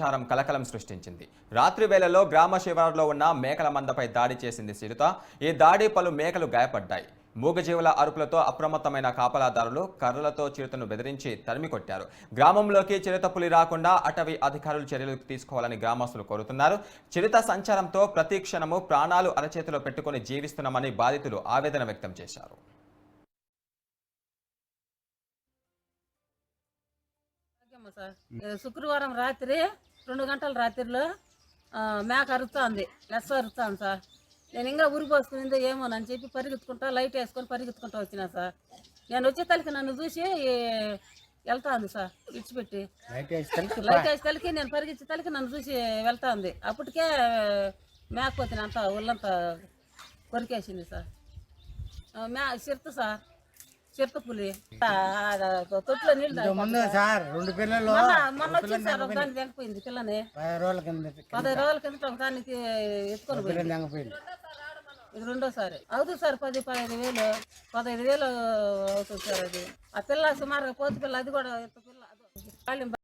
ప్రచారం కలకలం సృష్టించింది. రాత్రి వేళలో గ్రామ శివారులో ఉన్న మేకల మందపై దాడి చేసింది సిరుత ఈ దాడి పలు మేకలు గాయపడ్డాయి. మూగజీవుల అరుపులతో అప్రమత్తమైన కాపలాదారులు కర్రలతో చిరుతను బెదిరించి తరిమి కొట్టారు. గ్రామంలోకి చిరుత పులి రాకుండా అటవీ అధికారులు చర్యలు తీసుకోవాలని గ్రామస్తులు కోరుతున్నారు. చిరుత సంచారంతో ప్రతి క్షణము ప్రాణాలు అరచేతిలో పెట్టుకుని జీవిస్తున్నామని బాధితులు ఆవేదన వ్యక్తం చేశారు. శుక్రవారం రాత్రి రెండు గంటల రాత్రిలో మేక అరుస్తుంది లెస్స అరుస్తుంది సార్. నేను ఇంకా ఉరి పోసుకునిందో ఏమో అని చెప్పి పరిగెత్తుకుంటా లైట్ వేసుకొని పరిగెత్తుకుంటా వచ్చినా సార్. నేను వచ్చే తలకి నన్ను చూసి వెళ్తా ఉంది సార్ విడిచిపెట్టి. లైట్ వేసి తలకి నేను పరిగెత్తే తలకి నన్ను చూసి వెళ్తా ఉంది అప్పటికే మేకపోతే అంతా ఒళ్ళంతా కొరికేసింది సార్. మే చిరుత సార్. చిరుత పులి. తొట్టులో నీళ్ళు ముందు సార్ రెండు పిల్లలు మొన్న వచ్చింది సార్ ఒక తెంగిపోయింది పిల్లని. పది రోజుల కింద పదహైదు రోజుల కిందట ఒక దానికి ఎత్తుకొని పోయింది. ఇది రెండోసారి. అవుతుంది సార్ పది పదహైదు వేలు పదహైదు వేలు అవుతుంది సార్ అది. ఆ పిల్ల సుమారుగా పోతు పిల్ల అది కూడా పిల్ల